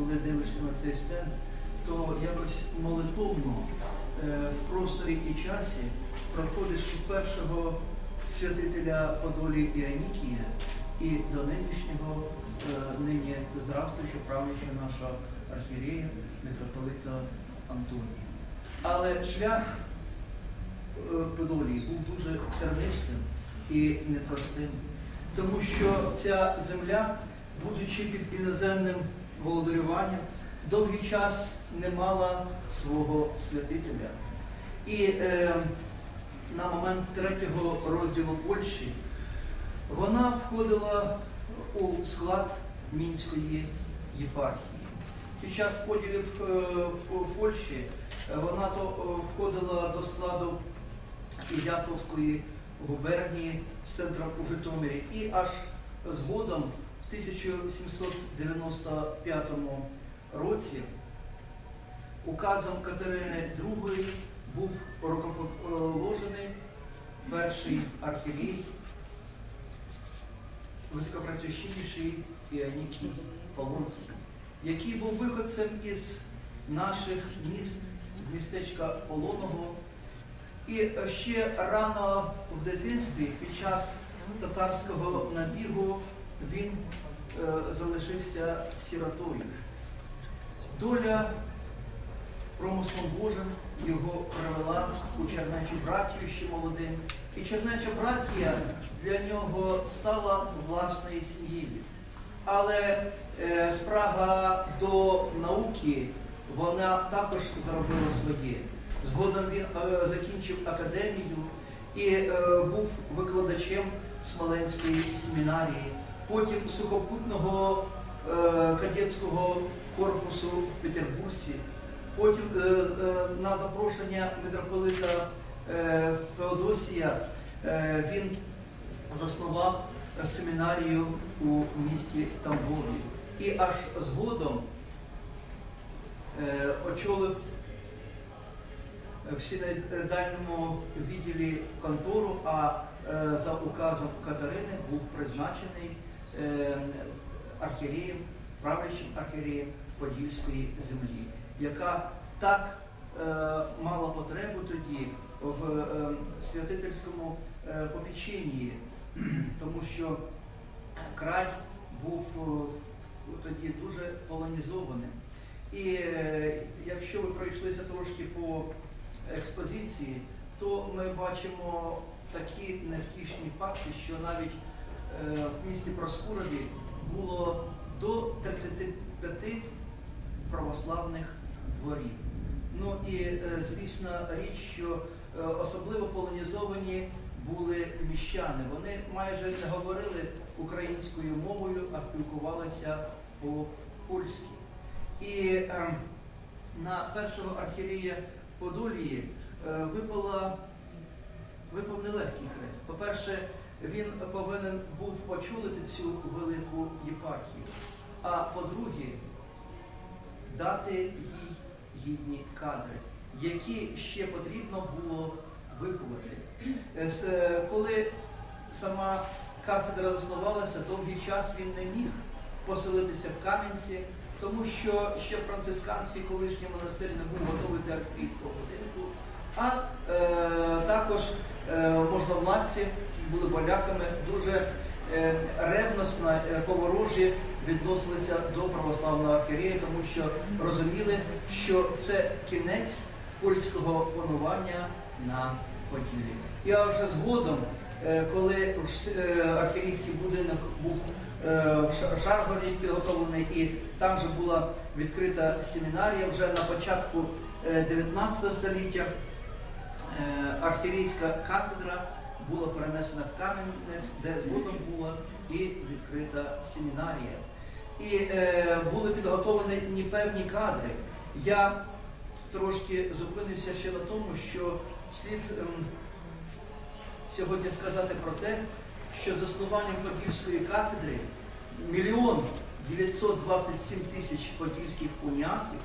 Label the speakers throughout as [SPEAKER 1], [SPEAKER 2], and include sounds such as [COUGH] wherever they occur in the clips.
[SPEAKER 1] коли дивишся на цей стенд, то якось молитовно е, в просторі і часі проходиш від першого святителя Подолі Іонікія і до нинішнього е, нині здравствуючого правлячого нашого архієрея митрополита Антонія. Але шлях е, Подолії був дуже тернистим і непростим, тому що ця земля, будучи під іноземним володарюванням, довгий час не мала свого святителя. І е, на момент третього розділу Польщі вона входила у склад Мінської єпархії. Під час поділів е, в Польщі е, вона то е, входила до складу Ізяславської губернії з центром у Житомирі. І аж згодом, 1795 році, указом Катерини II був рукоположений перший архірей, високопресвященніший Іонікій Полонський, який був виходцем із наших міст, з містечка Полоного. І ще рано в дитинстві, під час татарського набігу, він залишився сіротою. Доля промислом Божим його привела у Чернечу братію ще молодим. І Чернеча братія для нього стала власною сім'єю. Але е, спрага до науки, вона також зробила своє. Згодом він е, закінчив академію і е, був викладачем Смоленської семінарії, потім сухопутного е, кадетського корпусу в Петербурзі, потім е, е, на запрошення митрополита е, Феодосія е, він заснував семінарію у місті Тамбові. І аж згодом е, очолив в синодальному відділі контору, а е, за указом Катерини був призначений архієреєм, правлячим архієреєм Подільської землі, яка так е, мала потребу тоді в е, святительському е, попіченні, [CLEARS THROAT] тому що край був е, тоді дуже полонізованим. І якщо ви пройшлися трошки по експозиції, то ми бачимо такі невтішні факти, що навіть в місті Проскурові було до 35 православних дворів. Ну і е, звісно річ, що е, особливо полонізовані були міщани. Вони майже не говорили українською мовою, а спілкувалися по-польськи. І е, на першого архієрея Подолії е, випав нелегкий хрест. По-перше, він повинен був очолити цю велику єпархію, а по-друге, дати їй гідні кадри, які ще потрібно було виховати. Е, е, Коли сама кафедра заснувалася, довгий час він не міг поселитися в Кам'янці, тому що ще францисканський колишній монастир не був готовий для архівського будинку, а е, також е, можновладці, були поляками, дуже е, ревносно е, поворожі відносилися до православного архієрея, тому що розуміли, що це кінець польського панування на Поділі. І вже згодом, е, коли е, будинок був в Ша- Шаргорі підготовлений, і там же була відкрита семінарія вже на початку е, 19 століття. Е, кафедра була перенесена в Кам'янець, де згодом була і відкрита семінарія. І е, були підготовлені певні кадри. Я трошки зупинився ще на тому, що слід ем, сьогодні сказати про те, що заснуванням Подільської кафедри мільйон 927 тисяч подільських унятів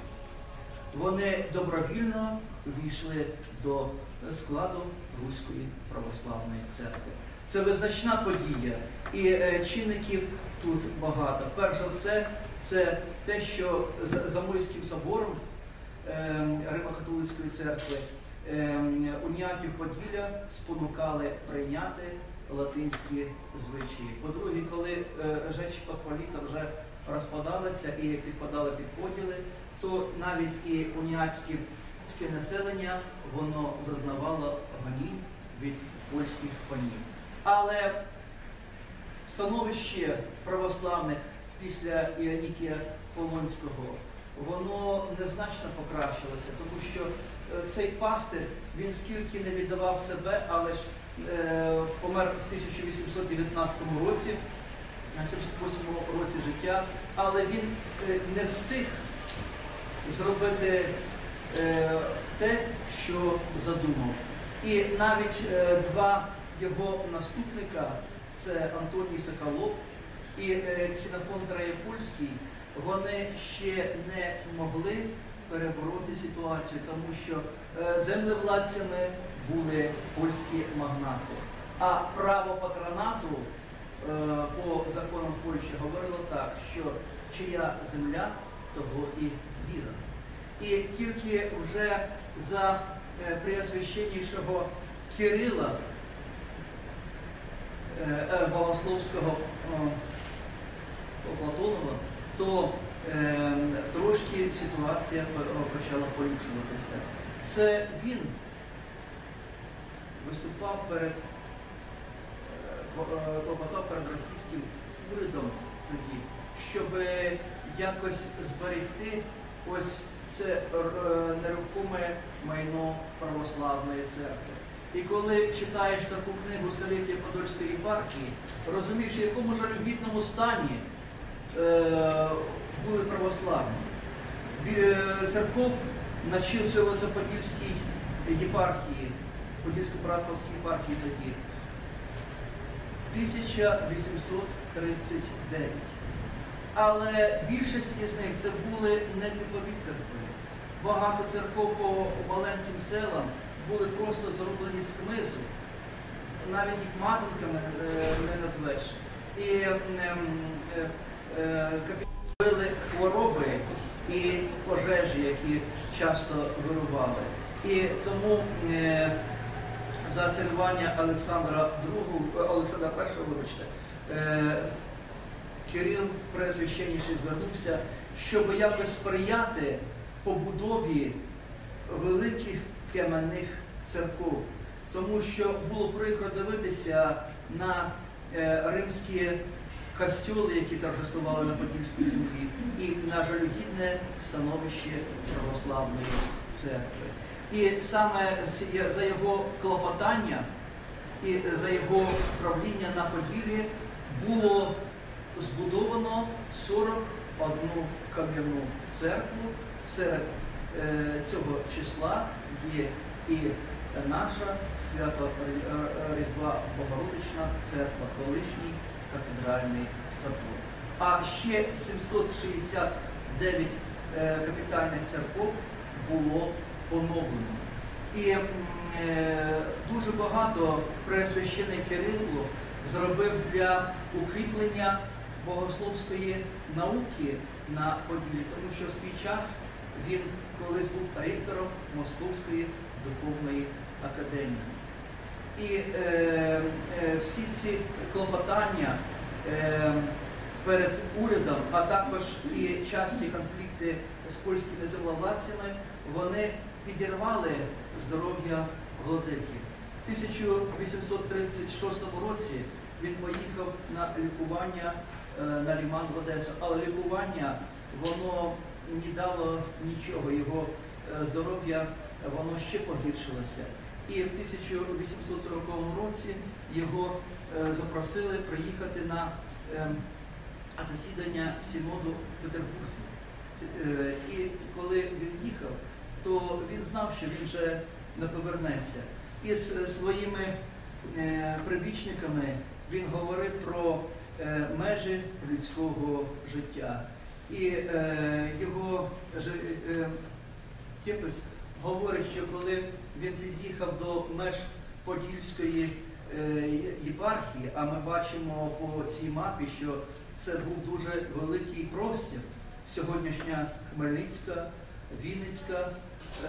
[SPEAKER 1] вони добровільно війшли до складу Руської православної церкви. Це визначна подія, і е, чинників тут багато. Перш за все, це те, що за Замойським собором ем, Римо-католицької церкви ем, уніатів Поділля спонукали прийняти латинські звичаї. По-друге, коли е, Жеч Посполіта вже розпадалася і підпадала під поділи, то навіть і уніатське населення воно зазнавало гонінь від польських панів. Але становище православних після Іонікія Полонського, воно незначно покращилося, тому що е, цей пастир, він скільки не віддавав себе, але ж е, помер в 1819 році, на 78 році життя, але він е, не встиг зробити те, що задумав. І навіть е, два його наступника, це Антоній Соколов і е, Ксенофон Троєпольський, вони ще не могли перебороти ситуацію, тому що е, землевладцями були польські магнати. А право патронату е, по законам Польщі говорило так, що чия земля, того і віра. І тільки вже за е, преосвященнішого Кирила е, е, Богословського Платонова, то трошки ситуація почала поліпшуватися. Це він виступав перед перед російським урядом тоді, щоб якось зберегти ось це е, нерухоме майно православної церкви. І коли читаєш таку книгу століття Подольської єпархії, розумієш, в якому жалюгідному стані е, були православні. Е, Церков начисувалася Подільській єпархії, Подільсько-Братславській єпархії тоді. 1839. Але більшість із них це були не типові церкви. Багато церков по маленьким селам були просто зроблені з хмизу. Навіть їх мазанками е, не назвеш. І ем, е, е, капітали хвороби і пожежі, які часто вирували. І тому е, за царювання Олександра II, е, Олександра І, вибачте, Кирил Преосвященніший звернувся, щоб якось сприяти побудові великих кам'яних церков. Тому що було прикро дивитися на е, римські костюли, які торжествували на Подільській землі, і на жалюгідне становище православної церкви. І саме за його клопотання і за його правління на Поділлі було збудовано 41 кам'яну церкву. Серед е, цього числа є і наша свято Ри- Різдва Богородична церква, колишній кафедральний собор. А ще 769 е, капітальних церков було поновлено. І е, дуже багато Преосвящений Кирило зробив для укріплення богословської науки на Поділі, тому що в свій час він колись був ректором Московської духовної академії. І е, е, всі ці клопотання е, перед урядом, а також і часті конфлікти з польськими землевладцями, вони підірвали здоров'я владики. В 1836 році він поїхав на лікування на Ліман в Одесу, але лікування воно не дало нічого, його е, здоров'я воно ще погіршилося. І в 1840 році його е, запросили приїхати на е, засідання Синоду в Петербурзі. Е, І коли він їхав, то він знав, що він вже не повернеться. І з е, своїми е, прибічниками він говорив про е, межі людського життя. І е, його е, Кіпець говорить, що коли він під'їхав до меж Подільської е, єпархії, а ми бачимо по цій мапі, що це був дуже великий простір, сьогоднішня Хмельницька, Вінницька,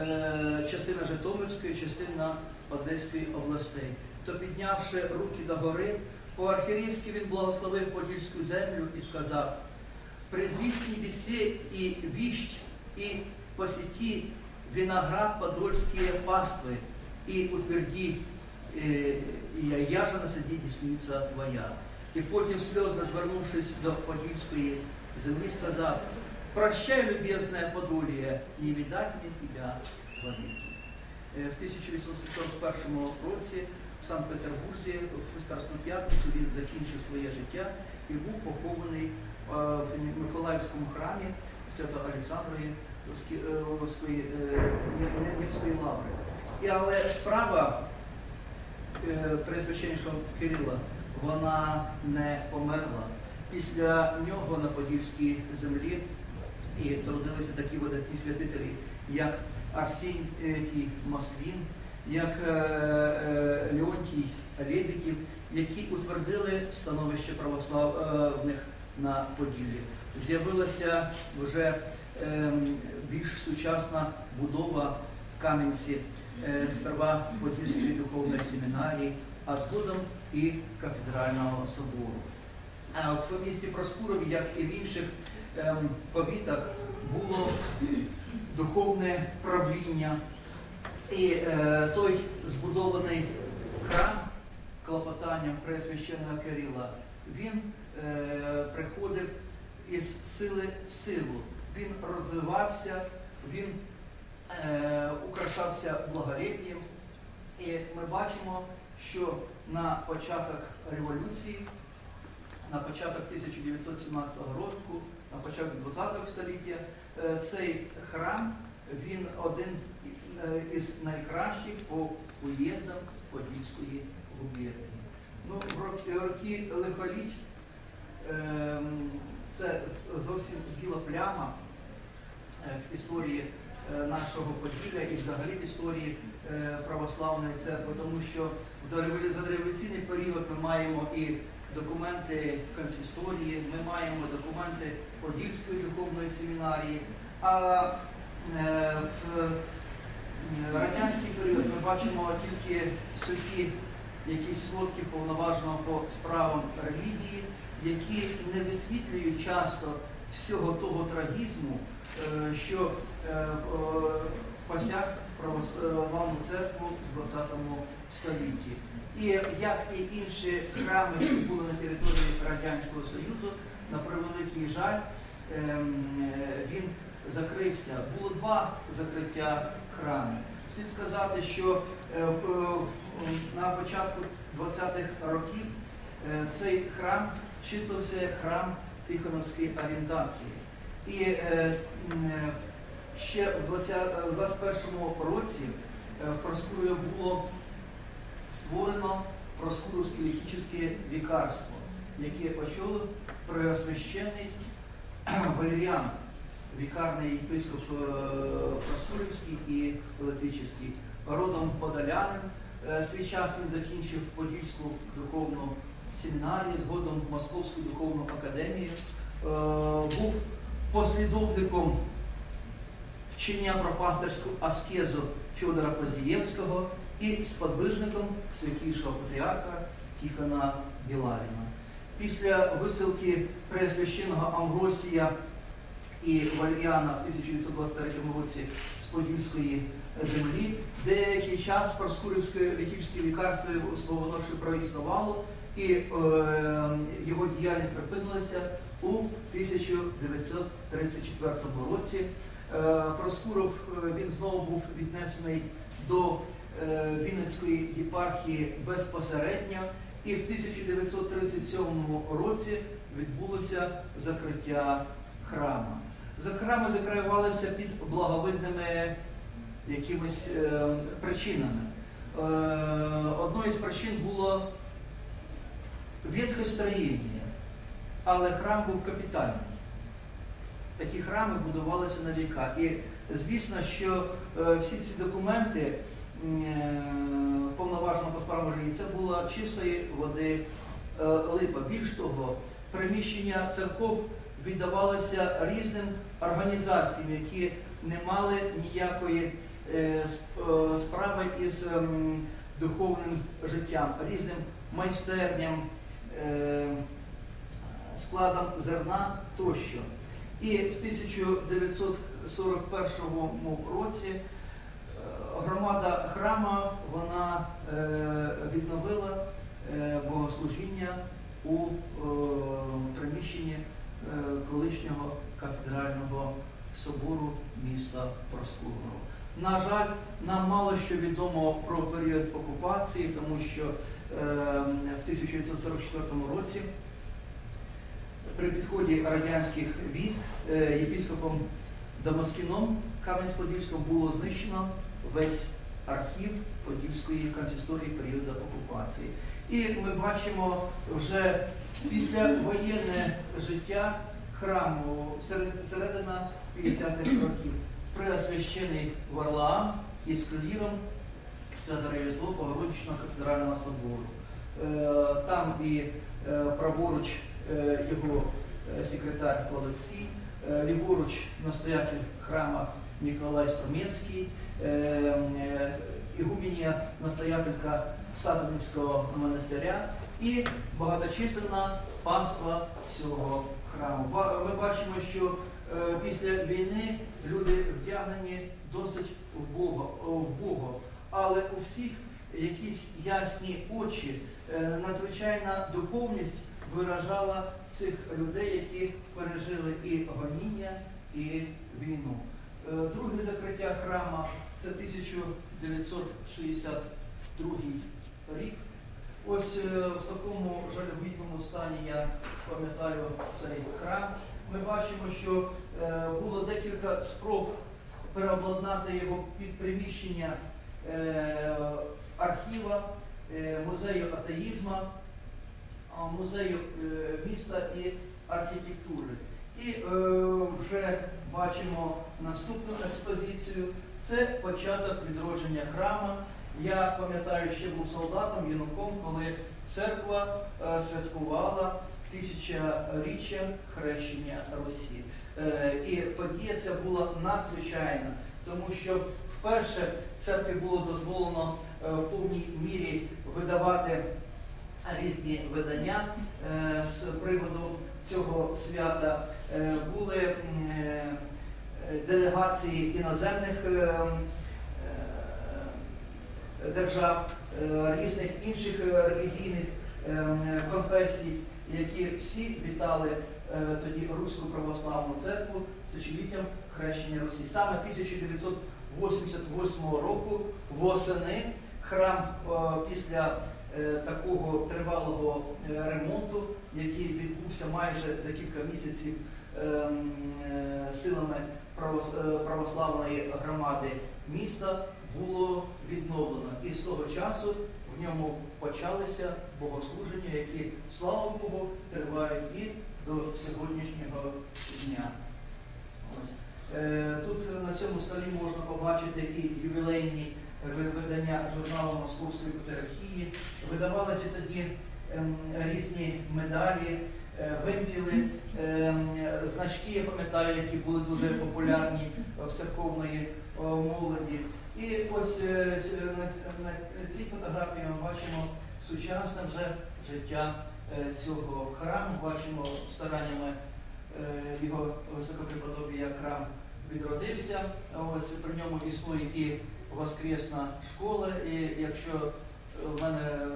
[SPEAKER 1] е, частина Житомирської, частина Одеської областей. То піднявши руки догори, по-архірівськи він благословив Подільську землю і сказав, «Призвісні бесе и вищ, и посети виноград подольские паствы, и утверди, э, и я же насади десниця твоя. І потім сльозно звернувшись до Подільської землі, сказав, прощай, любезне Подоліє, не видать мне тебя владыки. Е, В 1841 році в Санкт-Петербурзі в Старську п'ятницю він закінчив своє життя і був похований е, в Миколаївському храмі Свято Олександрої Невської лаври. І, але справа е, Преосвященнішого Кирила, вона не померла. Після нього на Подільській землі і трудилися такі видатні святителі, як Арсінь е, Москвін, як е, е, Леонтій Лебедів, які утвердили становище православних на Поділлі. З'явилася вже ем, більш сучасна будова в Кам'янці, е, сперва Подільської духовної семінарії, а згодом і кафедрального собору. А в місті Проскурові, як і в інших ем, повітах, було духовне правління. І е, той збудований храм клопотанням Пресвященого Кирила, він е, приходив із сили в силу. Він розвивався, він е, украшався благолеп'ям. І ми бачимо, що на початок революції, на початок 1917 року, на початок 20 століття, е, цей храм, він один із найкращих по уїздам Подільської губернії. Ну, в роки- лихоліть ем, це зовсім біла пляма е, в історії е, нашого Поділля і взагалі в історії е, православної церкви, тому що за революційний період ми маємо і документи консисторії, ми маємо документи Подільської духовної семінарії, а е, е, радянський період ми бачимо тільки сухі якісь сводки повноважного по справам релігії, які не висвітлюють часто всього того трагізму, е, що е, посяг православну церкву в 20 столітті. І як і інші храми, що були на території Радянського Союзу, на превеликий жаль, ем, е, він закрився. Було два закриття храмів. Слід сказати, що е, на початку 20-х років е, цей храм числився як храм Тихоновської орієнтації. І е, ще в 20 21-му році в Проскурові було створено Проскуровське літічне вікарство, яке очолив преосвящений Валеріан, вікарний єпископ е, Проскурівський і Летичівський, родом подолянин. Е, Свій час він закінчив Подільську духовну семінарію, згодом Московську духовну академію, Е, був послідовником вчення про пастирську аскезу Федора Поздієвського і сподвижником святішого патріарха Тихона Білавіна. Після висилки Преосвященого Амвросія і Валеріана в 1923 році з Подільської землі, деякий час Проскурівське літівське лікарство словоноше проіснувало, і е, його діяльність припинилася у 1934 році. Е, Проскуров е, він знову був віднесений до е, Вінницької єпархії безпосередньо, і в 1937 році відбулося закриття храму. Храми закривалися під благовидними якимись е, причинами. Е, одною з причин було ветхе строєння, але храм був капітальний. Такі храми будувалися на віка. І звісно, що е, всі ці документи е, повноважного по справам це була чистої води е, липа. Більш того, приміщення церков віддавалося різним організаціями, які не мали ніякої е, е, справи із ем, духовним життям, різним майстерням, е, складом зерна тощо. І в 1941 році громада храма вона відновила богослужіння у приміщенні колишнього кафедрального собору міста Проскурного. На жаль, нам мало що відомо про період окупації, тому що е, в 1944 році при підході радянських військ е, єпіскопом Дамаскіном Кам'янець-Подільського було знищено весь архів Подільської консисторії періоду окупації. І ми бачимо вже післявоєнне життя храму середина 50-х років. Преосвящений Варлаам із кліром Святого Різдво Богородичного кафедрального собору. Е, Там і е, праворуч е, його секретар Олексій, ліворуч настоятель храма Ніколай Струмецький, е, настоятелька Сатанівського монастиря і багаточисленна паства цього храму. Ми бачимо, що е, після війни люди вдягнені досить вбого, вбого, але у всіх якісь ясні очі, е, надзвичайна духовність виражала цих людей, які пережили і гоніння, і війну. Е, Друге закриття храма це 1962 рік. Ось е, в такому жалюгідному стані я пам'ятаю цей храм. Ми бачимо, що е, було декілька спроб переобладнати його під приміщення е, архіва, музею атеїзма, музею міста і архітектури. І вже бачимо наступну експозицію. Це початок відродження храма. Я пам'ятаю, ще був солдатом, юнаком, коли церква е, святкувала тисячоріччя хрещення Русі. Е, і подія ця була надзвичайна, тому що вперше церкві було дозволено е, в повній мірі видавати різні видання з приводу цього свята. Були делегації іноземних е, м, е, держав, е, різних інших е, релігійних е, конфесій, які всі вітали тоді Руську православну церкву з тисячоліттям хрещення Росії. Саме 1988 року восени храм після такого тривалого ремонту, який відбувся майже за кілька місяців силами православної громади міста, було відновлено. І з того часу в ньому почалися богослуження, які, слава Богу, тривають і до сьогоднішнього дня. Е, Тут на цьому столі можна побачити і ювілейні видання журналу Московської патріархії. Видавалися тоді ем, різні медалі, е, вимпіли, ем, значки, я пам'ятаю, які були дуже популярні в церковної е, молоді. І ось е, на, на цій фотографії ми бачимо сучасне вже життя е, цього храму, бачимо стараннями е, його високопреподобія храм відродився. Ось при ньому існує і воскресна школа, і якщо е, в мене е,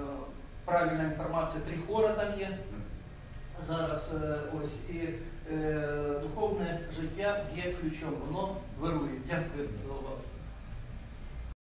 [SPEAKER 1] правильна інформація, три хора там є. Зараз е, ось і е, духовне життя є ключом, воно вирує. Дякую.